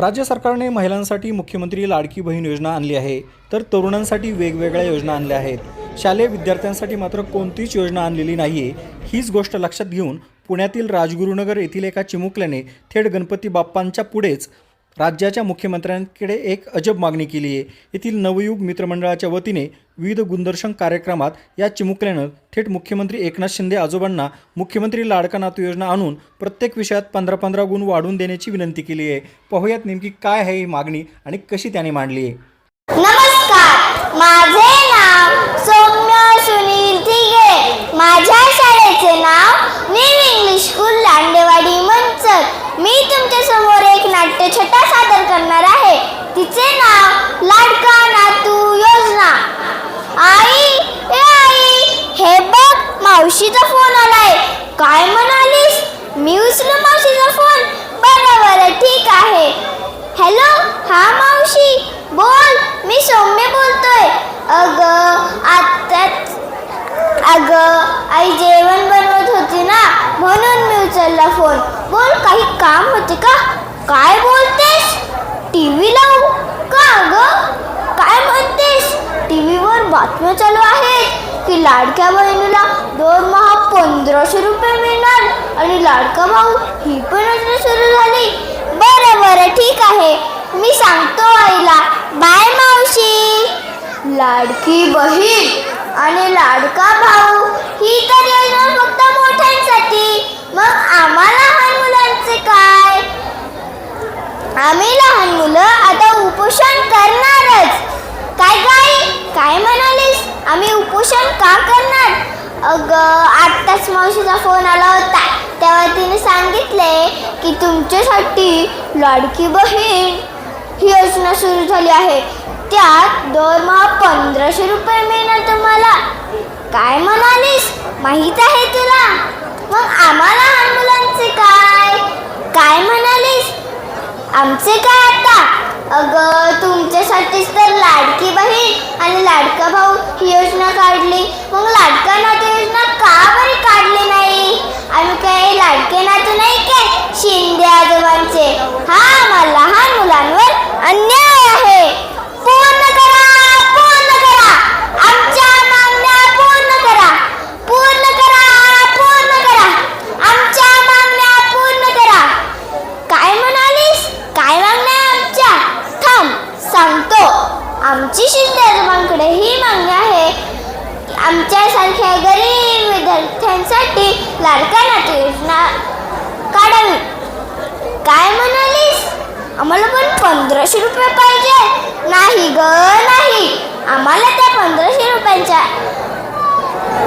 राज्य सरकारने महिलांसाठी मुख्यमंत्री लाडकी बहीण योजना आणली आहे तर तरुणांसाठी वेगवेगळ्या योजना आणल्या आहेत. शालेय विद्यार्थ्यांसाठी मात्र कोणतीच योजना आणलेली नाही आहे हीच गोष्ट लक्षात घेऊन पुण्यातील राजगुरुनगर येथील एका चिमुकल्याने थेट गणपती बाप्पांच्या पुढेच राज्याच्या मुख्यमंत्र्यांकडे एक अजब मागणी केली आहे. येथील नवयुग मित्रमंडळाच्या वतीने विविध गुणदर्शन कार्यक्रमात या चिमुकल्यानं थेट मुख्यमंत्री एकनाथ शिंदे आजोबांना मुख्यमंत्री लाडका नातू योजना आणून प्रत्येक विषयात पंधरा पंधरा गुण वाढून देण्याची विनंती केली आहे. पाहूयात नेमकी काय आहे ही मागणी आणि कशी त्याने मांडली आहे. नमस्कार. माझे नाव सौम्य सुनील तिगे. माझ्या शाळेचे नाव new English school Landewadi Manchar मी तुमच्यासमोर एक नाट्य छटा करणार आहे. तिचे नाव लाडका नातू योजना. आई ए आई हे बघ मावशीचा फोन आलाय. काय म्हणालीस? मी उचलू मावशीचा फोन? बरं बरं ठीक आहे. हॅलो हा मावशी? बोल मी सौम्य बोलतोय. अग आत्ताच अग आई जेवण बनवत होती ना म्हणून मी उचलला फोन. बोल काही काम होते का? काय बोलतेस? टीव्ही लावू? का ग? काय म्हणतेस? टीव्हीवर बातम्या चालू आहेत की लाडक्या बहिणीला दरमहा पंधराशे रुपये मिळणार आणि लाडका भाऊ ही पण योजना सुरू झाली. बरं बरं ठीक आहे. मी सांगतो आईला. बाय मावशी. लाडकी बहीण आणि लाडका भाऊ ही तर योजना फक्त मोठ्यांसाठी मग आम्हाला लहान मुलांचे काय आम्ही लहान मुलं आता उपोषण करणारच. काय काय काय म्हणालीस? आम्ही उपोषण का करणार? अग आत्ताच मावशीचा फोन आला होता. तेव्हा तिने सांगितले की तुमच्यासाठी लाडकी बहीण ही योजना सुरू झाली आहे. त्यात दरमहा पंधराशे रुपये मिळणार तुम्हाला. काय म्हणालीस? माहीत आहे तुला. मग आम्हाला आमचे काय आता? अगं तुमच्यासाठीच तर लाडकी बहीण आणि लाडका भाऊ ही योजना काढली. मग लाडका नातू योजना का बरी काढली नाही? आम्ही काय लाडके नातू नाही काय? शिंदे आजोबांचे. हा आम्हाला लहान मुलांवर अन्याय आमची शिंदे आजोबांकडे ही मागणी आहे. आमच्यासारख्या गरीब विद्यार्थ्यांसाठी लाडका नातू योजना काढावी. काय म्हणालीस? आम्हाला पण पंधराशे रुपये पाहिजे. नाही ग नाही. आम्हाला त्या पंधराशे रुपयांच्या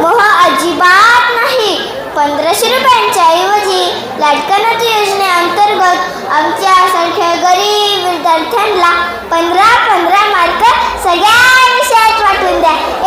मोह अजिबात नाही. पंधराशे रुपयांच्या ऐवजी लाडका नातू योजनेअंतर्गत आमच्यासारख्या गरीब विद्यार्थ्यांना पंधरा पंधरा Yeah, research what.